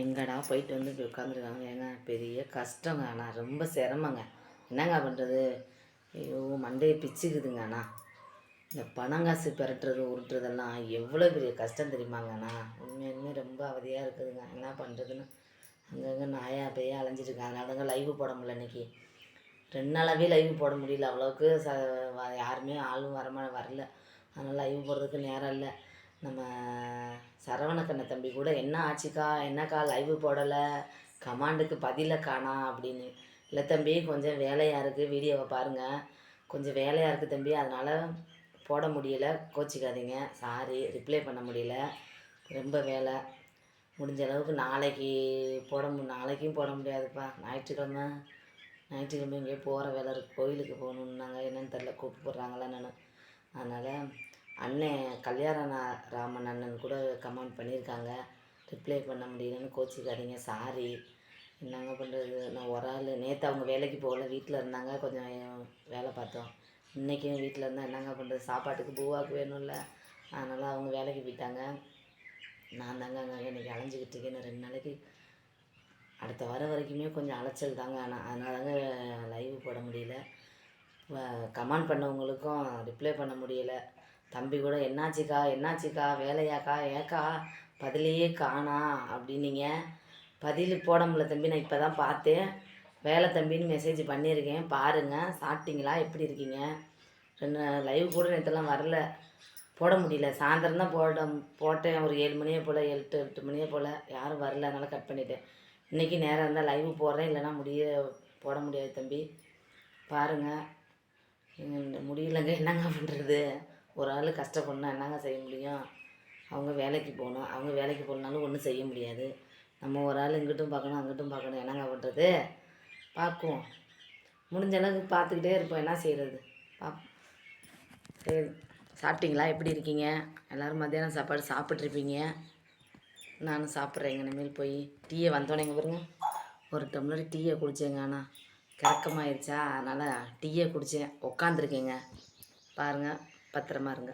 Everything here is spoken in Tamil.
எங்கடா போயிட்டு வந்து இப்படி உட்காந்துருக்காங்க ஏங்க பெரிய கஷ்டங்க ஆனால் ரொம்ப சிரமங்க. என்னங்க பண்ணுறது ஐயோ மண்டையை பிச்சுக்குதுங்க அண்ணா. இந்த பணங்காசு பெரட்டுறது உருட்டுறதெல்லாம் எவ்வளோ பெரிய கஷ்டம் தெரியுமாங்க அண்ணா? உண்மையுமே ரொம்ப அவதியாக இருக்குதுங்க. என்ன பண்ணுறதுன்னு அங்கங்கே நாயா பேயா அலைஞ்சிருக்கேன் அதனால தாங்க லைவ் போட முடியல இன்னைக்கு. ரெண்டு நாளாகவே லைவ் போட முடியல. அவ்வளோக்கு ச யாருமே ஆளும் வரமா வரல. அதனால் லைவ் போடுறதுக்கு நேரம் இல்லை. நம்ம சரவணக்கண்ண தம்பி கூட என்ன ஆச்சுக்கா? என்னக்கா லைவு போடலை? கமாண்டுக்கு பதிலை காணா அப்படின்னு. இல்லை தம்பி கொஞ்சம் வேலையாக இருக்குது வீடியோவை பாருங்கள் கொஞ்சம் வேலையாக இருக்குது தம்பி. அதனால் போட முடியல. கோச்சிக்காதீங்க. சாரி ரிப்ளை பண்ண முடியல. ரொம்ப வேலை. முடிஞ்ச அளவுக்கு நாளைக்கு போட மு நாளைக்கும் போட முடியாதுப்பா. ஞாயிற்றுக்கிழமை. ஞாயிற்றுக்கிழமை எங்கேயோ போகிற வேலை இருக்குது கோயிலுக்கு போகணுன்னாங்க. என்னன்னு தெரில கூப்பிட்டு போடுறாங்களா அதனால் அண்ணன் கல்யாண ராமன் அண்ணன் கூட கமெண்ட் பண்ணியிருக்காங்க ரிப்ளை பண்ண முடியலன்னு கோச்சிக்காதீங்க சாரி என்னங்க பண்ணுறது நான் ஒரு ஆள். நேற்று அவங்க வேலைக்கு போகல வீட்டில் இருந்தாங்க. கொஞ்சம் வேலை பார்த்தோம். இன்றைக்கும் வீட்டில் இருந்தால் என்னங்க பண்ணுறது சாப்பாட்டுக்கு பூவாக்கு வேணும்ல. அதனால் அவங்க வேலைக்கு போயிட்டாங்க. நான் தாங்க அங்கே இன்றைக்கி அலைஞ்சிக்கிட்டு இருக்கேன். ரெண்டு நாளைக்கு. அடுத்த வர வரைக்குமே கொஞ்சம் அலைச்சல் தாங்க. ஆனால் அதனால தாங்க லைவ் போட முடியல. கமெண்ட் பண்ணவங்களுக்கும் ரிப்ளை பண்ண முடியல. தம்பி கூட என்னாச்சுக்கா என்னாச்சுக்கா வேலையாக்கா ஏக்கா பதிலையே காணா அப்படின்னீங்க. பதில் போட முடியல தம்பி நான் இப்போ தான் பார்த்தேன். வேலை தம்பின்னு மெசேஜ் பண்ணியிருக்கேன். பாருங்கள் சாப்பிட்டீங்களா? எப்படி இருக்கீங்க? ரெண்டு லைவ் கூட நேற்றுலாம் வரல. போட முடியல. சாயந்தரம் தான் போட போட்டேன். ஒரு ஏழு மணியே போல் எட்டு எட்டு மணியே போல். யாரும் வரல அதனால் கட் பண்ணிட்டேன். இன்றைக்கி நேரம் இருந்தால் லைவ் போடுறேன். இல்லைன்னா முடிய போட முடியாது தம்பி. பாருங்கள் முடியலங்க. என்னங்க பண்ணுறது ஒரு ஆள் கஷ்டப்படணும் என்னங்க செய்ய முடியும்? அவங்க வேலைக்கு போகணும். அவங்க வேலைக்கு போகலனாலும் ஒன்றும் செய்ய முடியாது. நம்ம ஒரு ஆள் இங்கிட்டும் பார்க்கணும் அங்கிட்டும் பார்க்கணும். என்னங்க பண்ணுறது பார்க்குவோம். முடிஞ்ச அளவுக்கு பார்த்துக்கிட்டே இருப்போம். என்ன செய்கிறது பாப் சரி. சாப்பிட்டீங்களா? எப்படி இருக்கீங்க? எல்லோரும் மத்தியானம் சாப்பாடு சாப்பிட்ருப்பீங்க நானும் சாப்பிட்றேங்க இனிமேல் போய் டீயை வந்தோடனேங்க பாருங்க. ஒரு டம்ளர் டீயை குடித்தேங்க ஆனால் கிறக்கமாயிருச்சா? அதனால் டீயை குடித்தேன் உக்காந்துருக்கேங்க. பாருங்கள் பத்திரமா இருங்க.